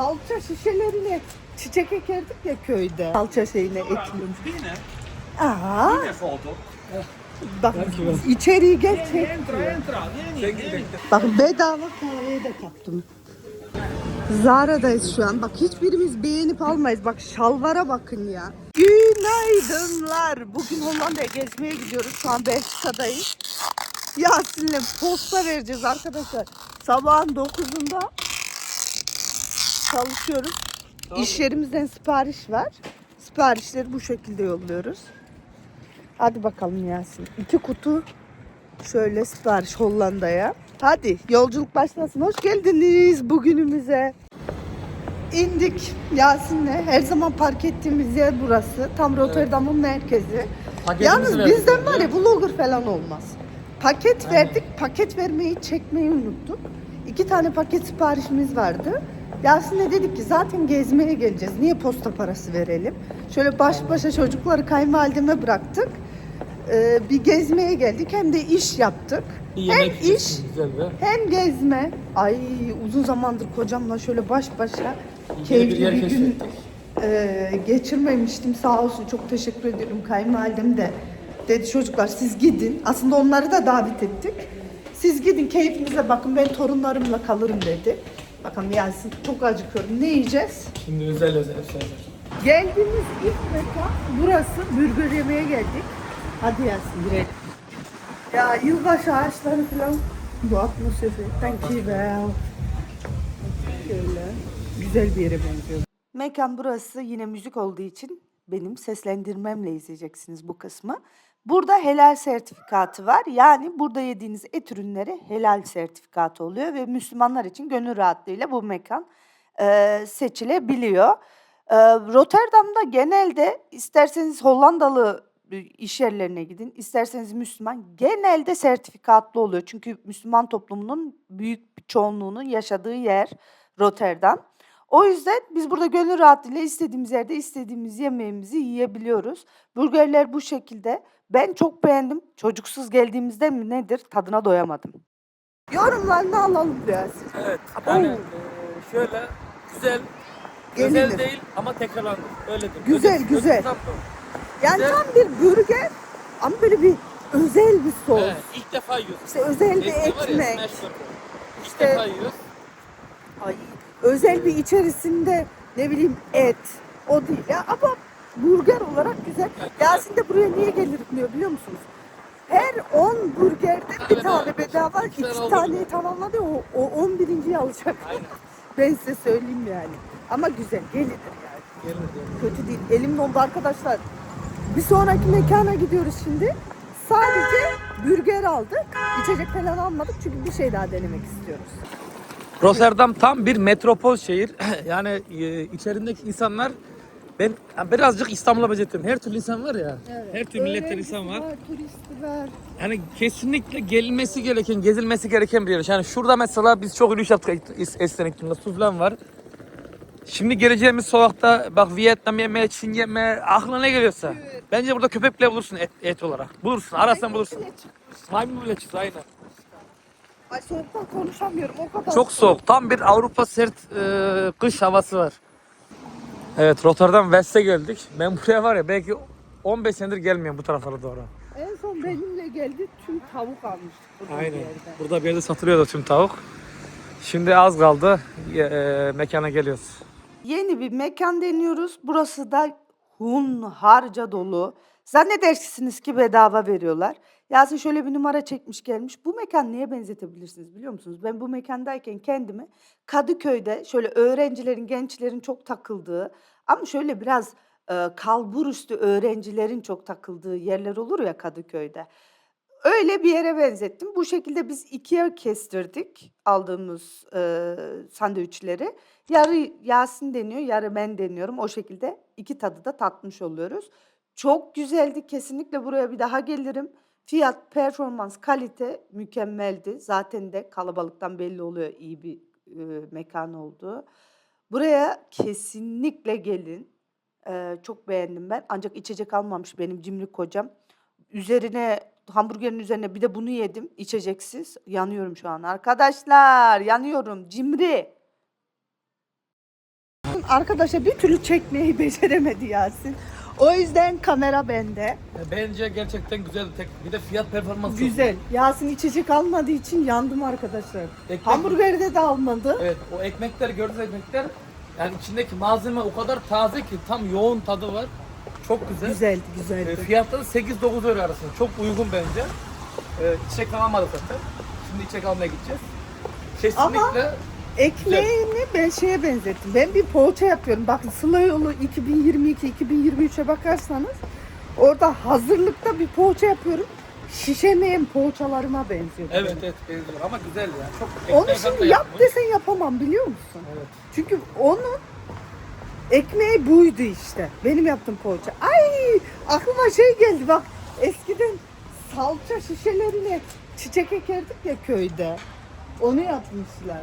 salça şişelerine çiçek ekerdik ya köyde. Salça şeyine ekliyormuş. Bine, Aa, bine foto. bak içeriği gerçek. Bak bedava kahveyi de kaptım. Zara'dayız şu an. Bak hiçbirimiz beğenip almayız. Bak şalvara bakın ya. Günaydınlar. Bugün Hollanda'ya gezmeye gidiyoruz. Şu an Belçika'dayız. Yasin'le posta vereceğiz arkadaşlar. Sabahın 9'unda çalışıyoruz. İş yerimizden sipariş var. Siparişleri bu şekilde yolluyoruz. Hadi bakalım Yasin. İki kutu şöyle sipariş Hollanda'ya. Hadi yolculuk başlasın. Hoş geldiniz bugünümüze. İndik Yasin'le. Her zaman park ettiğimiz yer burası. Tam Rotterdam'ın merkezi. Yalnız bizden var ya vlogger falan olmaz. Paket verdik. Paket vermeyi çekmeyi unuttuk. İki tane paket siparişimiz vardı. Yasin'e dedik ki zaten gezmeye geleceğiz. Niye posta parası verelim? Şöyle baş başa çocukları kayınvalideme bıraktık. Ee, bir gezmeye geldik hem de iş yaptık. hem iş hem gezme. Ay uzun zamandır kocamla şöyle baş başa keyifli bir gün e, geçirmemiştim. Sağ olsun çok teşekkür ediyorum kayınvalidem de. Dedi çocuklar siz gidin. Aslında onları da davet ettik. Siz gidin keyfinize bakın ben torunlarımla kalırım dedi. Bakalım Yasin çok acıkıyorum. Ne yiyeceğiz? Şimdi özel özel hazır. Geldiğimiz ilk mekan burası. Burger yemeye geldik. Hadi Yasin girelim. Ya yılbaşı ağaçları falan bu atmosferi. Thank you well. Şöyle. Güzel bir yere benziyor. Mekan burası yine müzik olduğu için benim seslendirmemle izleyeceksiniz bu kısmı. Burada helal sertifikatı var. Yani burada yediğiniz et ürünleri helal sertifikatı oluyor ve Müslümanlar için gönül rahatlığıyla bu mekan e, seçilebiliyor. E, Rotterdam'da genelde isterseniz Hollandalı e, iş yerlerine gidin, isterseniz Müslüman genelde sertifikatlı oluyor. Çünkü Müslüman toplumunun büyük bir çoğunluğunun yaşadığı yer Rotterdam. O yüzden biz burada gönül rahatlığıyla istediğimiz yerde istediğimiz yemeğimizi yiyebiliyoruz. Burgerler bu şekilde. Ben çok beğendim. Çocuksuz geldiğimizde mi nedir tadına doyamadım. Yorumlarını alalım biraz. Evet. Oo. Yani e, şöyle güzel, Gelinir. özel değil ama tekrarlandı. Öyledir. Güzel, Özel- güzel. özel tatlı. Yani Güzel. tam bir burger ama böyle bir özel bir sos. Evet, ilk defa yiyoruz. İşte özel bir var ya, ekmek. smash burger. İlk İşte- defa yiyoruz. Ay, özel bir içerisinde ne bileyim et. O değil ya ama burger olarak güzel. Yasin de buraya niye gelir diyor biliyor musunuz? Her 10 burgerden bir tane bedava, İki taneyi tamamladı. O, o 11.yi alacak. Ben size söyleyeyim yani. Ama güzel, gelir yani. Gelir, gelir. Kötü değil. Elim dondu arkadaşlar. Bir sonraki mekana gidiyoruz şimdi. Sadece burger aldık. İçecek falan almadık çünkü bir şey daha denemek istiyoruz. Rotterdam tam bir metropol şehir. yani e, içerideki insanlar ben yani birazcık İstanbul'a benzetiyorum. Her türlü insan var ya. Her türlü milletten insan var. turisti var. Yani kesinlikle gelinmesi gereken, gezilmesi gereken bir yer. Yani şurada mesela biz çok yürüyüş yaptık Es- Esenlik'te. Su falan var. Şimdi geleceğimiz sokakta bak Vietnam yemeği, Çin yemeği, aklına ne geliyorsa. Bence burada köpek bile bulursun et, et olarak. Bulursun, arasan bulursun. Maymun bile çıktı aynen. Ay soğuktan konuşamıyorum o kadar. Çok soğuk. Tam bir Avrupa sert e, kış havası var. Evet Rotterdam West'e geldik. Ben buraya var ya belki 15 senedir gelmiyorum bu taraflara doğru. En son benimle geldi tüm tavuk almıştık burada bir Aynen. yerden. Burada bir yerde satılıyordu tüm tavuk. Şimdi az kaldı. E, mekana geliyoruz. Yeni bir mekan deniyoruz. Burası da hun harca dolu. Zannedersiniz ki bedava veriyorlar. Yasin şöyle bir numara çekmiş gelmiş. Bu mekan neye benzetebilirsiniz biliyor musunuz? Ben bu mekandayken kendimi Kadıköy'de şöyle öğrencilerin, gençlerin çok takıldığı ama şöyle biraz e, kalbur üstü öğrencilerin çok takıldığı yerler olur ya Kadıköy'de. Öyle bir yere benzettim. Bu şekilde biz ikiye kestirdik aldığımız e, sandviçleri. Yarı Yasin deniyor, yarı ben deniyorum. O şekilde iki tadı da tatmış oluyoruz. Çok güzeldi. Kesinlikle buraya bir daha gelirim. Fiyat, performans, kalite mükemmeldi. Zaten de kalabalıktan belli oluyor iyi bir e, mekan olduğu. Buraya kesinlikle gelin. E, çok beğendim ben. Ancak içecek almamış benim cimri kocam. Üzerine hamburgerin üzerine bir de bunu yedim içeceksiz. Yanıyorum şu an arkadaşlar. Yanıyorum. Cimri. arkadaşa bir türlü çekmeyi beceremedi Yasin. O yüzden kamera bende. Bence gerçekten güzel tek bir de fiyat performans çok Güzel. Yasin içecek almadığı için yandım arkadaşlar. Ekmek- Hamburgeri de almadı. Evet o ekmekler gördüğünüz ekmekler yani içindeki malzeme o kadar taze ki tam yoğun tadı var. Çok güzel. Güzeldi, E, güzeldi. fiyatları 8-9 euro arasında. Çok uygun bence. E, çiçek alamadık zaten. Şimdi çiçek almaya gideceğiz. Kesinlikle Ekmeğini ben şeye benzettim. Ben bir poğaça yapıyorum. Bakın Sıla yolu 2022-2023'e bakarsanız orada hazırlıkta bir poğaça yapıyorum. Şişemeyen poğaçalarıma benziyor. evet evet benziyor ama güzel ya. Çok Onu şimdi hatta yap desen yapamam biliyor musun? Evet. Çünkü onun ekmeği buydu işte. Benim yaptığım poğaça. Ay aklıma şey geldi bak. Eskiden salça şişelerine çiçek ekerdik ya köyde. Onu yapmışlar.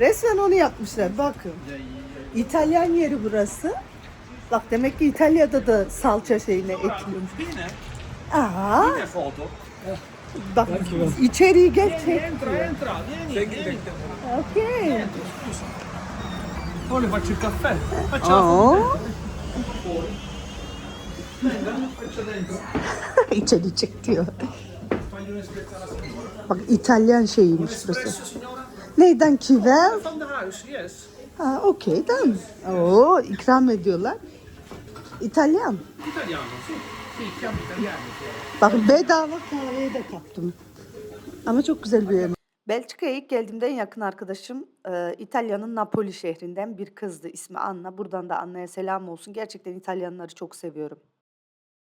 Resmen onu yapmışlar bakın. İtalyan yeri burası. Bak demek ki İtalya'da da salça şeyine ekliyormuş. Aa, foto. bak içeriği gel çek Entra, diyor. entra, vieni, Sen vieni. gidecektin. Okey. Poi faccio il caffè. Aa. İçeri çek diyor. Bak İtalyan şeyiymiş burası. Neyden kiver? From the house, yes. Ha okey tamam. Oo ikram ediyorlar. İtalyan. İtaliani. Bak bedava kahveyi de kaptım. Ama çok güzel bir yer. Belçika'ya ilk geldiğimde en yakın arkadaşım e, İtalya'nın Napoli şehrinden bir kızdı. İsmi Anna. Buradan da Anna'ya selam olsun. Gerçekten İtalyanları çok seviyorum.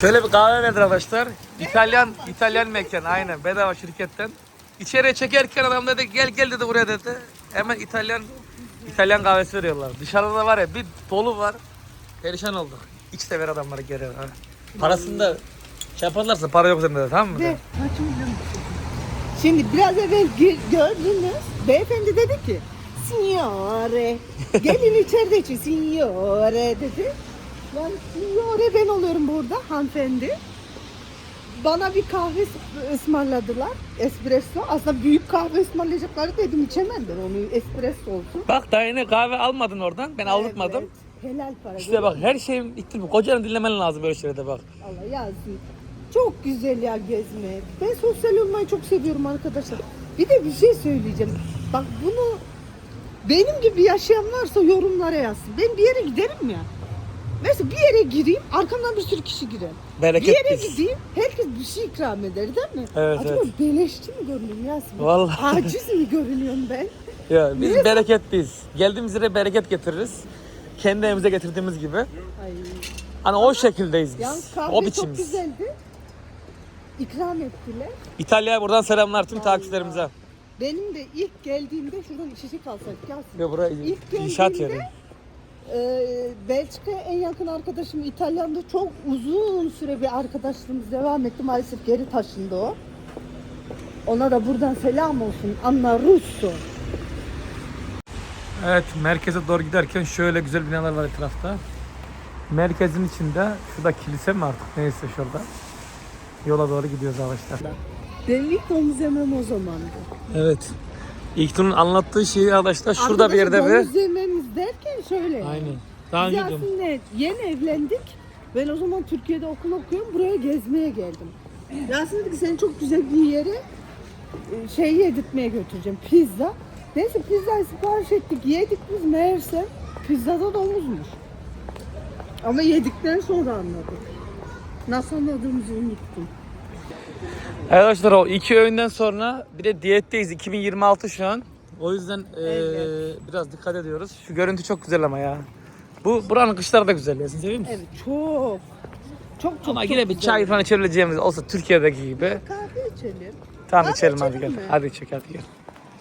Şöyle bir kahve verdi arkadaşlar. İtalyan İtalyan mekan aynen bedava şirketten. İçeriye çekerken adam dedi gel gel dedi buraya dedi. Hemen İtalyan İtalyan kahvesi veriyorlar. Dışarıda da var ya bir dolu var. Perişan olduk. İç de ver adamları geri. Ha. Parasını da şey yaparlarsa para yok sende de tamam mı? Ve kaç milyon Şimdi biraz evvel gi- gördünüz. Beyefendi dedi ki Signore. Gelin içeride için Signore dedi. Ben Signore ben oluyorum burada hanımefendi. Bana bir kahve ıs- ısmarladılar. Espresso. Aslında büyük kahve ısmarlayacakları dedim içemem ben onu. Espresso olsun. Bak daha yine kahve almadın oradan. Ben aldırtmadım. Evet, helal para. İşte bak her şeyin ihtimali. Kocanı dinlemen lazım böyle şeylerde bak. Allah yazsın. Çok güzel ya gezmek. Ben sosyal olmayı çok seviyorum arkadaşlar. Bir de bir şey söyleyeceğim. Bak bunu benim gibi yaşayan varsa yorumlara yazsın. Ben bir yere giderim ya. Mesela bir yere gireyim, arkamdan bir sürü kişi girer. Bereket bir yere biz. gideyim, herkes bir şey ikram eder değil mi? Evet, Acaba evet. beleşçi mi görünüyorum Yasemin? Vallahi. Aciz mi görünüyorum ben? Ya biz Niye? bereketliyiz. Geldiğimiz yere bereket getiririz. Kendi evimize getirdiğimiz gibi. Ay. Hani o şekildeyiz biz. O çok biçimiz. güzeldi. İkram ettiler. İtalya'ya buradan selamlar tüm takipçilerimize. Benim de ilk geldiğimde şuradan içecek alsak Yasemin. Ve buraya İlk inşaat geldiğimde- yeri. Ee, Belçika'ya en yakın arkadaşım İtalyan'da çok uzun süre bir arkadaşlığımız devam etti. Maalesef geri taşındı o. Ona da buradan selam olsun. Anna Russo. Evet merkeze doğru giderken şöyle güzel binalar var etrafta. Merkezin içinde şurada kilise mi artık neyse şurada. Yola doğru gidiyoruz arkadaşlar. Benim ilk domuz yemem o zamandı. Evet. İlknur'un anlattığı şeyi arkadaşlar şurada bir yerde Arkadaşlar, bir. Domuz yememiz derken şöyle. Aynen. Daha Biz önce aslında yeni evlendik. Ben o zaman Türkiye'de okul okuyorum. Buraya gezmeye geldim. Yasin dedi ki seni çok güzel bir yere e, şey yedirtmeye götüreceğim. Pizza. Neyse pizzayı sipariş ettik. Yedik biz meğerse pizzada domuzmuş. Ama yedikten sonra anladık. Nasıl anladığımızı unuttum. Arkadaşlar o iki öğünden sonra bir de diyetteyiz 2026 şu an. O yüzden eee, Evet. biraz dikkat ediyoruz. Şu görüntü çok güzel ama ya. Bu buranın kışları da güzel ya. Sen seviyor musun? Evet çok. Çok çok Ama çok yine bir güzel. çay falan içebileceğimiz olsa Türkiye'deki gibi. Kahve içelim. Tamam Kahve içelim hadi gel. mi? Hadi içelim hadi gel.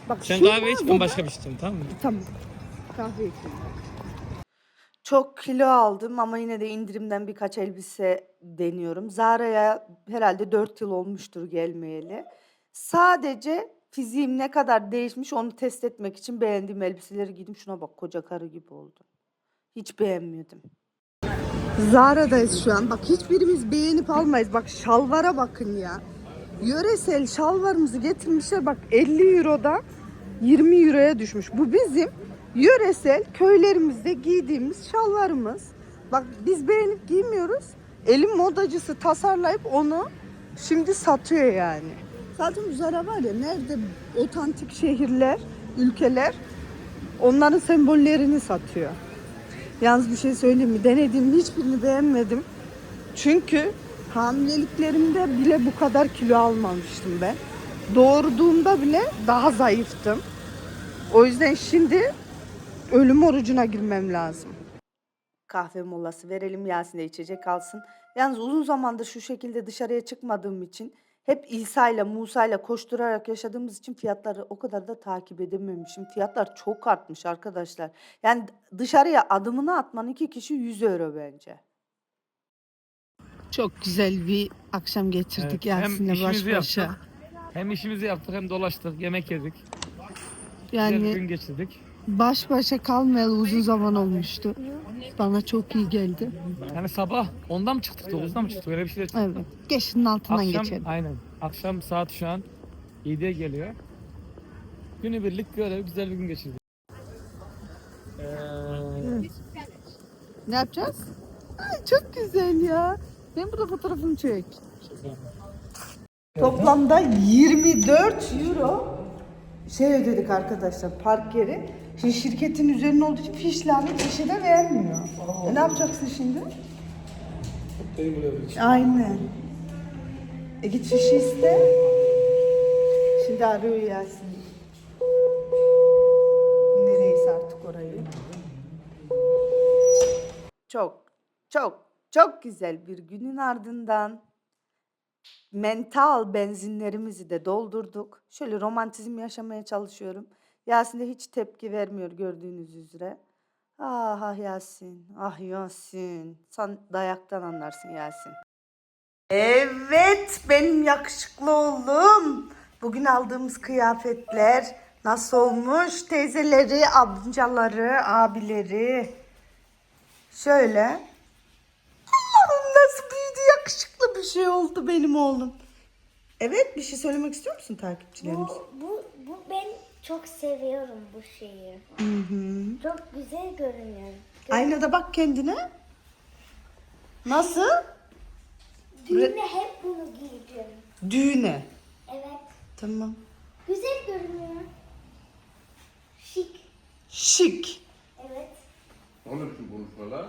Bak Sen şu kahve iç ben başka bir şey içeceğim tamam mı? Tamam. Kahve içelim. Çok kilo aldım ama yine de indirimden birkaç elbise deniyorum. Zara'ya herhalde 4 yıl olmuştur gelmeyeli. Sadece fiziğim ne kadar değişmiş onu test etmek için beğendiğim elbiseleri giydim. Şuna bak koca karı gibi oldum. Hiç beğenmedim. Zara'dayız şu an. Bak hiçbirimiz beğenip almayız. Bak şalvara bakın ya. Yöresel şalvarımızı getirmişler. Bak 50 Euro'da 20 Euro'ya düşmüş. Bu bizim Yöresel köylerimizde giydiğimiz şalvarımız. Bak biz beğenip giymiyoruz. Elin modacısı tasarlayıp onu şimdi satıyor yani. Zaten bu Zara var ya nerede otantik şehirler, ülkeler onların sembollerini satıyor. Yalnız bir şey söyleyeyim mi? Denediğim hiçbirini beğenmedim. Çünkü hamileliklerimde bile bu kadar kilo almamıştım ben. Doğurduğumda bile daha zayıftım. O yüzden şimdi ölüm orucuna girmem lazım. Kahve molası verelim Yasin de içecek alsın. Yalnız uzun zamandır şu şekilde dışarıya çıkmadığım için hep İsa ile Musa ile koşturarak yaşadığımız için fiyatları o kadar da takip edememişim. Fiyatlar çok artmış arkadaşlar. Yani dışarıya adımını atman iki kişi 100 euro bence. Çok güzel bir akşam geçirdik Evet, Yasin'le baş başa. yaptık. Hem işimizi yaptık hem dolaştık, yemek yedik. Güzel bir Yani gün geçirdik. Baş başa kalmayalı uzun zaman olmuştu. Bana çok iyi geldi. Yani sabah ondan mı çıktık, 9'dan mı çıktık? Öyle bir şey çıktık. Evet. Geçinin altından Akşam, geçelim. aynen. Akşam saat şu an 7'ye geliyor. Günübirlik böyle güzel bir gün geçirdik. Ee, Ne yapacağız? Ay çok güzel ya. Ben burada fotoğrafını çek. Toplamda 24 euro şey ödedik arkadaşlar park yeri. Şimdi şirketin üzerine olduğu için fişlerini fişe de vermiyor. E ne yapacaksın şimdi? Aynen. E git fişi iste. Şimdi arıyor Yasin. Nereyse artık orayı. Çok, çok, çok güzel bir günün ardından mental benzinlerimizi de doldurduk. Şöyle romantizm yaşamaya çalışıyorum. Yasin de hiç tepki vermiyor gördüğünüz üzere. Ah ah Yasin, ah Yasin. Sen dayaktan anlarsın Yasin. Evet benim yakışıklı oğlum. Bugün aldığımız kıyafetler nasıl olmuş? Teyzeleri, amcaları, abileri. Şöyle. Allah'ım nasıl büyüdü yakışıklı bir şey oldu benim oğlum. Evet bir şey söylemek istiyor musun takipçilerimize? Bu, bu, çok seviyorum bu şeyi. Hı hı. Çok güzel görünüyor. Aynada bak kendine. Nasıl? Düğüne hep bunu giyeceğim. Düğüne. Evet. Tamam. Güzel görünüyor. Şık. Şık. Evet. Ne oluyor şu konuşmalar?